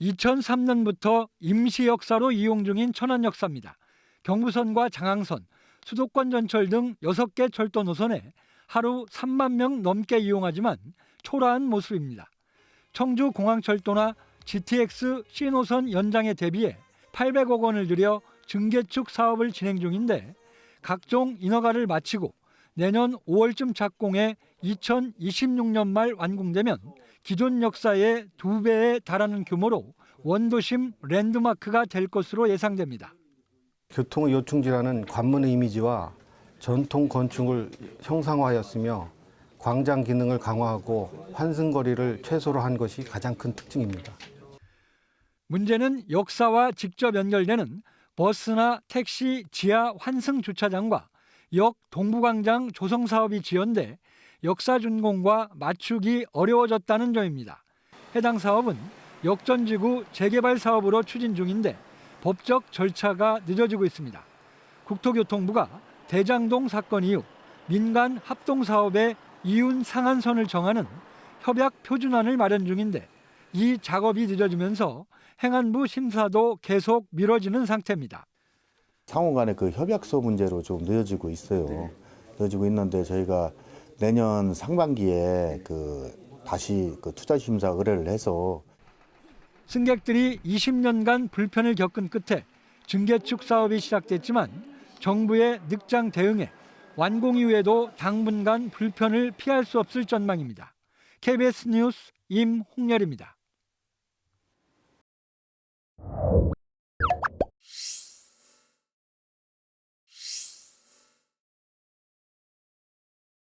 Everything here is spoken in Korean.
2003년부터 임시 역사로 이용 중인 천안 역사입니다. 경부선과 장항선, 수도권 전철 등 6개 철도 노선에 하루 3만 명 넘게 이용하지만 초라한 모습입니다. 청주 공항철도나 GTX C노선 연장에 대비해 800억 원을 들여 증개축 사업을 진행 중인데 각종 인허가를 마치고 내년 5월쯤 착공해 2026년 말 완공되면 기존 역사의 두 배에 달하는 규모로 원도심 랜드마크가 될 것으로 예상됩니다. 교통의 요충지라는 관문의 이미지와 전통 건축을 형상화하였으며 광장 기능을 강화하고 환승거리를 최소로 한 것이 가장 큰 특징입니다. 문제는 역사와 직접 연결되는 버스나 택시 지하 환승 주차장과 역 동부광장 조성 사업이 지연돼 역사 준공과 맞추기 어려워졌다는 점입니다. 해당 사업은 역전지구 재개발 사업으로 추진 중인데 법적 절차가 늦어지고 있습니다. 국토교통부가 대장동 사건 이후 민간 합동 사업의 이윤 상한선을 정하는 협약 표준안을 마련 중인데 이 작업이 늦어지면서 행안부 심사도 계속 미뤄지는 상태입니다. 상호 간의 그 협약서 문제로 좀 늦어지고 있어요. 늦어지고 있는데 저희가 내년 상반기에 그 다시 그 투자 심사 의뢰를 해서 승객들이 20년간 불편을 겪은 끝에 증개축 사업이 시작됐지만 정부의 늑장 대응에 완공 이후에도 당분간 불편을 피할 수 없을 전망입니다. KBS 뉴스 임홍열입니다.